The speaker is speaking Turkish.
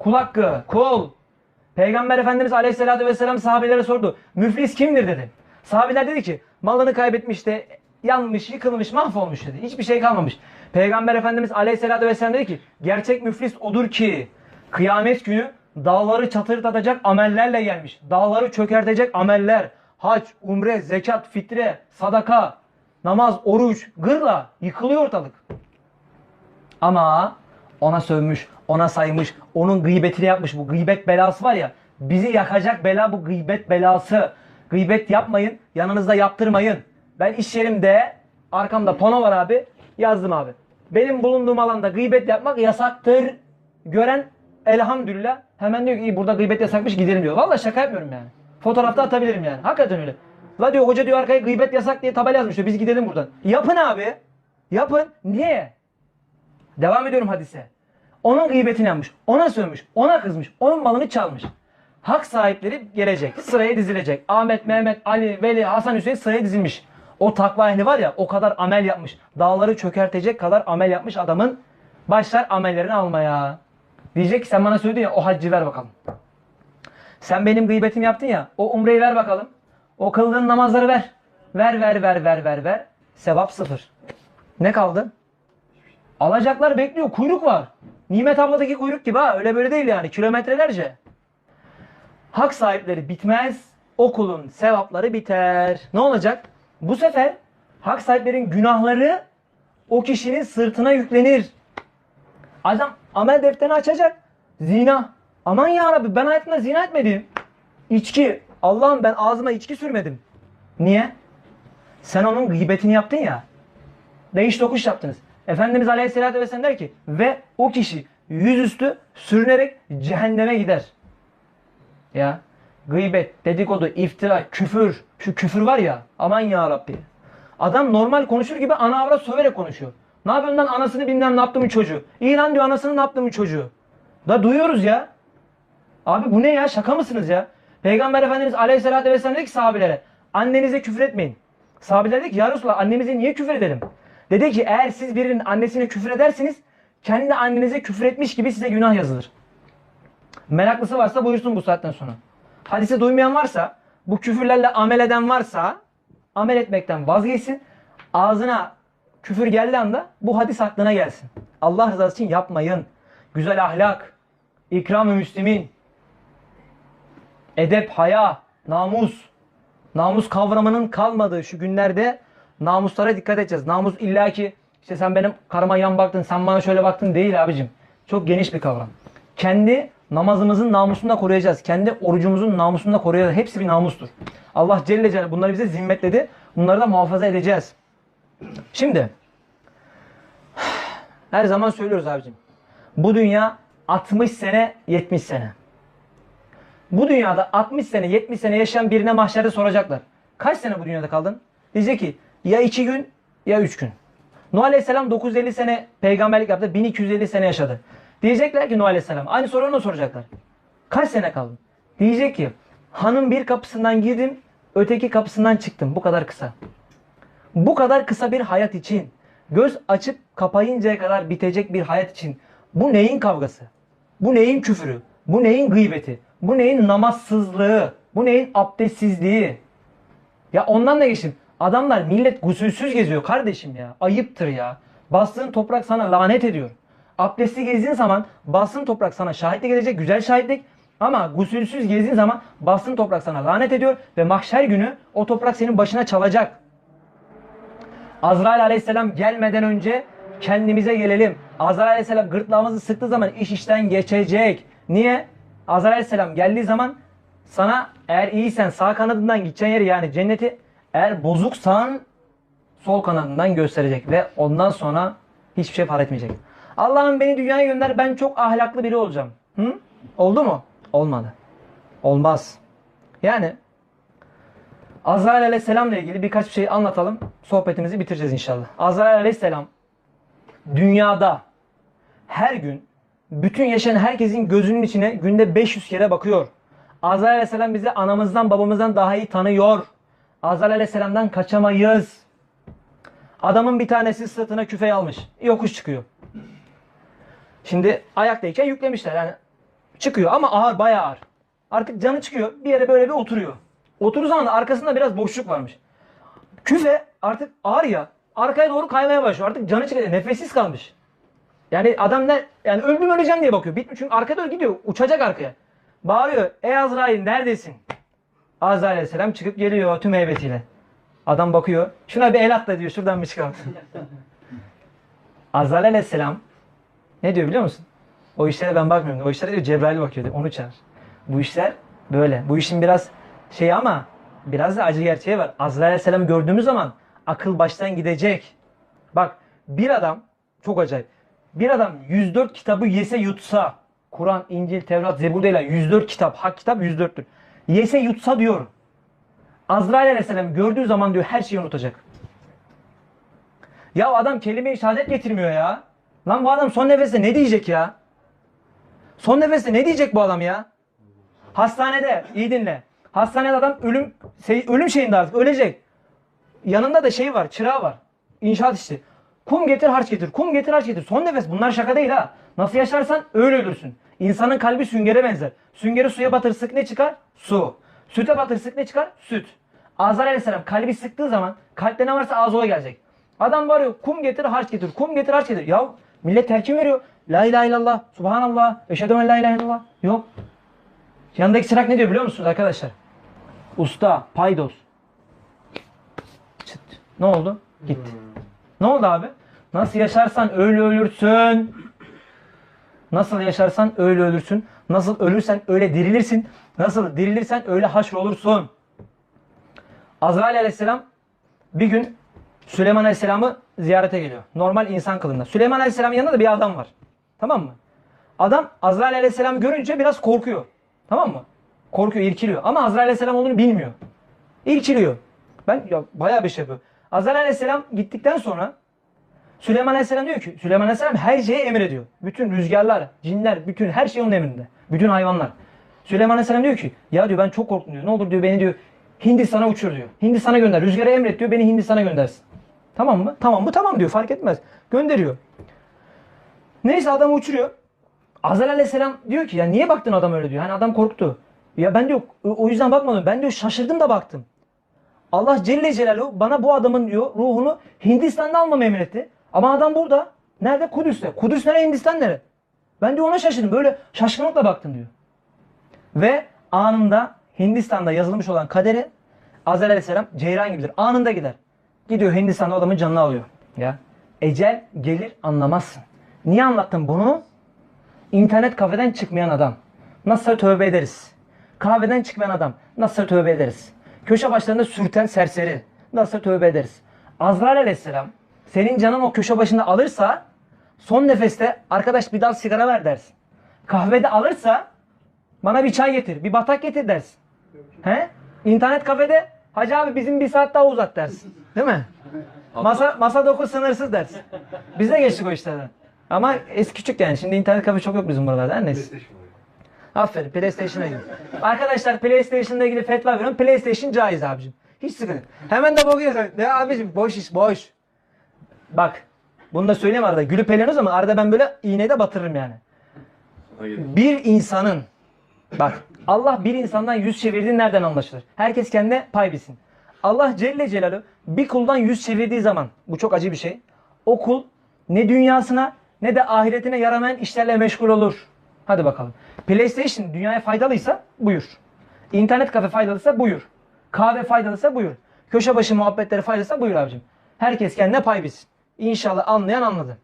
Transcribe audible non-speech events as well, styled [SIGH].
Kul hakkı, kul. Peygamber Efendimiz Aleyhisselatü Vesselam sahabelere sordu. Müflis kimdir dedi. Sahabeler dedi ki malını kaybetmiş de yanmış, yıkılmış, mahvolmuş dedi. Hiçbir şey kalmamış. Peygamber Efendimiz Aleyhisselatü Vesselam dedi ki gerçek müflis odur ki kıyamet günü dağları çatırdatacak amellerle gelmiş. Dağları çökertecek ameller. Hac, umre, zekat, fitre, sadaka, namaz, oruç, gırla yıkılıyor ortalık. Ama ona sövmüş, ona saymış, onun gıybetini yapmış. Bu gıybet belası var ya, bizi yakacak bela bu gıybet belası. Gıybet yapmayın, yanınızda yaptırmayın. Ben iş yerimde, arkamda pano var abi, yazdım abi. Benim bulunduğum alanda gıybet yapmak yasaktır. Gören elhamdülillah hemen diyor ki burada gıybet yasakmış gidelim diyor. Vallahi şaka yapmıyorum yani. Fotoğrafta atabilirim yani. Hakikaten öyle. La diyor hoca diyor arkaya gıybet yasak diye tabela yazmış diyor. Biz gidelim buradan. Yapın abi. Yapın. Niye? Devam ediyorum hadise. Onun gıybetini yapmış, ona sövmüş, ona kızmış, onun malını çalmış. Hak sahipleri gelecek, sıraya dizilecek. Ahmet, Mehmet, Ali, Veli, Hasan, Hüseyin sıraya dizilmiş. O takva ehli var ya o kadar amel yapmış. Dağları çökertecek kadar amel yapmış adamın başlar amellerini almaya. Diyecek ki sen bana söyledin ya o haccı ver bakalım. Sen benim gıybetimi yaptın ya o umreyi ver bakalım. O kıldığın namazları ver. Ver ver ver ver ver ver. Sevap sıfır. Ne kaldı? Alacaklar bekliyor. Kuyruk var. Nimet abladaki kuyruk gibi ha. Öyle böyle değil yani. Kilometrelerce. Hak sahipleri bitmez. Okulun sevapları biter. Ne olacak? Bu sefer hak sahiplerin günahları o kişinin sırtına yüklenir. Adam amel defterini açacak. Zina. Aman ya Rabbi ben hayatımda zina etmedim. İçki. Allah'ım ben ağzıma içki sürmedim. Niye? Sen onun gıybetini yaptın ya. Değiş tokuş yaptınız. Efendimiz Aleyhisselatü Vesselam der ki ve o kişi yüzüstü sürünerek cehenneme gider. Ya gıybet, dedikodu, iftira, küfür. Şu küfür var ya aman ya Rabbi. Adam normal konuşur gibi ana avrat söverek konuşuyor. Ne yapıyorsun lan anasını bilmem ne yaptı mı çocuğu. İyi diyor anasını ne yaptı mı çocuğu. Da duyuyoruz ya. Abi bu ne ya şaka mısınız ya? Peygamber Efendimiz Aleyhisselatü Vesselam dedi ki sahabelere annenize küfür etmeyin. Sahabeler dedi ki ya Resulallah annemize niye küfür edelim? Dedi ki eğer siz birinin annesine küfür edersiniz kendi annenize küfür etmiş gibi size günah yazılır. Meraklısı varsa buyursun bu saatten sonra. Hadise duymayan varsa bu küfürlerle amel eden varsa amel etmekten vazgeçsin. Ağzına küfür geldiği anda bu hadis aklına gelsin. Allah rızası için yapmayın. Güzel ahlak, ikram-ı müslimin, edep, haya, namus, namus kavramının kalmadığı şu günlerde namuslara dikkat edeceğiz. Namus illaki işte sen benim karıma yan baktın, sen bana şöyle baktın değil abicim. Çok geniş bir kavram. Kendi namazımızın namusunu da koruyacağız. Kendi orucumuzun namusunu da koruyacağız. Hepsi bir namustur. Allah Celle Celaluhu bunları bize zimmetledi. Bunları da muhafaza edeceğiz. Şimdi her zaman söylüyoruz abicim. Bu dünya 60 sene 70 sene. Bu dünyada 60 sene 70 sene yaşayan birine mahşerde soracaklar. Kaç sene bu dünyada kaldın? Diyecek ki ya 2 gün ya 3 gün. Nuh Aleyhisselam 950 sene peygamberlik yaptı. 1250 sene yaşadı. Diyecekler ki Nuh Aleyhisselam. Aynı soruyu ona soracaklar. Kaç sene kaldın? Diyecek ki hanım bir kapısından girdim öteki kapısından çıktım. Bu kadar kısa. Bu kadar kısa bir hayat için göz açıp kapayıncaya kadar bitecek bir hayat için bu neyin kavgası? Bu neyin küfürü? Bu neyin gıybeti? Bu neyin namazsızlığı? Bu neyin abdestsizliği? Ya ondan da geçtim. Adamlar millet gusülsüz geziyor kardeşim ya. Ayıptır ya. Bastığın toprak sana lanet ediyor. Abdestli gezdiğin zaman bastığın toprak sana şahitlik edecek güzel şahitlik. Ama gusülsüz gezdiğin zaman bastığın toprak sana lanet ediyor ve mahşer günü o toprak senin başına çalacak. Azrail aleyhisselam gelmeden önce kendimize gelelim. Azrail aleyhisselam gırtlağımızı sıktığı zaman iş işten geçecek. Niye? Azrail aleyhisselam geldiği zaman sana eğer iyiysen sağ kanadından gideceğin yeri yani cenneti eğer bozuksan sol kanadından gösterecek ve ondan sonra hiçbir şey fark etmeyecek. Allah'ım beni dünyaya gönder ben çok ahlaklı biri olacağım. Hı? Oldu mu? Olmadı. Olmaz. Yani Azrail aleyhisselam ile ilgili birkaç bir şey anlatalım. Sohbetimizi bitireceğiz inşallah. Azrail aleyhisselam dünyada her gün bütün yaşayan herkesin gözünün içine günde 500 kere bakıyor. Azrail aleyhisselam bizi anamızdan babamızdan daha iyi tanıyor. Azrail aleyhisselamdan kaçamayız. Adamın bir tanesi sırtına küfe almış. Yokuş çıkıyor. Şimdi ayaktayken yüklemişler. Yani Çıkıyor ama ağır bayağı ağır. Artık canı çıkıyor bir yere böyle bir oturuyor. Oturduğu zaman da arkasında biraz boşluk varmış. Küfe artık ağır ya arkaya doğru kaymaya başlıyor. Artık canı çıkıyor nefessiz kalmış. Yani adam ne yani öldüm öleceğim diye bakıyor. Bitmiş çünkü arkaya doğru gidiyor. Uçacak arkaya. Bağırıyor. Ey Azrail neredesin? Azrail aleyhisselam çıkıp geliyor tüm heybetiyle. Adam bakıyor. Şuna bir el atla diyor. Şuradan bir çıkalım. [LAUGHS] Azrail aleyhisselam ne diyor biliyor musun? O işlere ben bakmıyorum. O işlere diyor Cebrail bakıyor diyor. Onu çağır. Bu işler böyle. Bu işin biraz şey ama biraz da acı gerçeği var. Azrail aleyhisselamı gördüğümüz zaman akıl baştan gidecek. Bak bir adam çok acayip. Bir adam 104 kitabı yese yutsa Kur'an, İncil, Tevrat, Zebur değil ha, 104 kitap, hak kitap 104'tür. Yese yutsa diyor. Azrail aleyhisselam gördüğü zaman diyor her şeyi unutacak. Ya adam kelime-i şehadet getirmiyor ya. Lan bu adam son nefeste ne diyecek ya? Son nefeste ne diyecek bu adam ya? Hastanede, iyi dinle. Hastanede adam ölüm şey- ölüm şeyinde artık ölecek. Yanında da şey var, çırağı var. İnşaat işi. Kum getir, harç getir. Kum getir, harç getir. Son nefes. Bunlar şaka değil ha. Nasıl yaşarsan öyle ölürsün. İnsanın kalbi süngere benzer. Süngeri suya batır sık ne çıkar? Su. Süte batır sık ne çıkar? Süt. Azrail aleyhisselam kalbi sıktığı zaman kalpte ne varsa ağzı o gelecek. Adam varıyor kum getir harç getir. Kum getir harç getir. Ya millet telkin veriyor. La ilahe illallah. Subhanallah. Eşhedü en la ilahe illallah. Yok. Yanındaki çırak ne diyor biliyor musunuz arkadaşlar? Usta, paydos. Çıt. Ne oldu? Gitti. Ne oldu abi? Nasıl yaşarsan öyle ölürsün. Nasıl yaşarsan öyle ölürsün. Nasıl ölürsen öyle dirilirsin. Nasıl dirilirsen öyle haşr olursun. Azrail aleyhisselam bir gün Süleyman aleyhisselamı ziyarete geliyor. Normal insan kılığında. Süleyman aleyhisselamın yanında da bir adam var. Tamam mı? Adam Azrail aleyhisselamı görünce biraz korkuyor. Tamam mı? Korkuyor, irkiliyor. Ama Azrail aleyhisselam olduğunu bilmiyor. İrkiliyor. Ben ya bayağı bir şey yapıyor. Azrail aleyhisselam gittikten sonra Süleyman Aleyhisselam diyor ki Süleyman Aleyhisselam her şeye emrediyor. Bütün rüzgarlar, cinler, bütün her şey onun emrinde. Bütün hayvanlar. Süleyman Aleyhisselam diyor ki ya diyor ben çok korktum diyor. Ne olur diyor beni diyor Hindistan'a uçur diyor. Hindistan'a gönder. Rüzgara emret diyor beni Hindistan'a göndersin. Tamam mı? Tamam mı? Tamam diyor. Fark etmez. Gönderiyor. Neyse adamı uçuruyor. Azrail Aleyhisselam diyor ki ya niye baktın adam öyle diyor. Hani adam korktu. Ya ben diyor o yüzden bakmadım. Ben diyor şaşırdım da baktım. Allah Celle Celaluhu bana bu adamın diyor ruhunu Hindistan'da almamı emretti. Ama adam burada. Nerede? Kudüs'te. Kudüs nere? Hindistan nere? Ben diyor ona şaşırdım. Böyle şaşkınlıkla baktım diyor. Ve anında Hindistan'da yazılmış olan kaderi Azrail Aleyhisselam ceyran gibidir. Anında gider. Gidiyor Hindistan'da adamın canını alıyor. Ya. Ecel gelir anlamazsın. Niye anlattım bunu? İnternet kafeden çıkmayan adam. Nasıl tövbe ederiz? Kahveden çıkmayan adam. Nasıl tövbe ederiz? Köşe başlarında sürten serseri. Nasıl tövbe ederiz? Azrail aleyhisselam senin canın o köşe başında alırsa son nefeste arkadaş bir dal sigara ver dersin. Kahvede alırsa bana bir çay getir, bir batak getir dersin. He? İnternet kafede hacı abi bizim bir saat daha uzat dersin. Değil mi? Masa, masa doku sınırsız dersin. Biz de geçtik o işlerden. Ama eski küçük yani. Şimdi internet kafe çok yok bizim buralarda. Her neyse. Aferin PlayStation'a gidin. Arkadaşlar PlayStation'la ilgili fetva veriyorum. PlayStation caiz abicim. Hiç sıkıntı. Hemen de bakıyorsun. Ne abicim boş iş boş. Bak. Bunu da söyleyeyim arada. Gülüp eğleniyoruz ama arada ben böyle iğneyi de batırırım yani. Hayır. Bir insanın bak Allah bir insandan yüz çevirdiği nereden anlaşılır? Herkes kendine pay bilsin. Allah Celle Celaluhu bir kuldan yüz çevirdiği zaman bu çok acı bir şey. O kul ne dünyasına ne de ahiretine yaramayan işlerle meşgul olur. Hadi bakalım. PlayStation dünyaya faydalıysa buyur. İnternet kafe faydalıysa buyur. Kahve faydalıysa buyur. Köşe başı muhabbetleri faydalıysa buyur abicim. Herkes kendine pay bilsin. İnşallah anlayan anladı.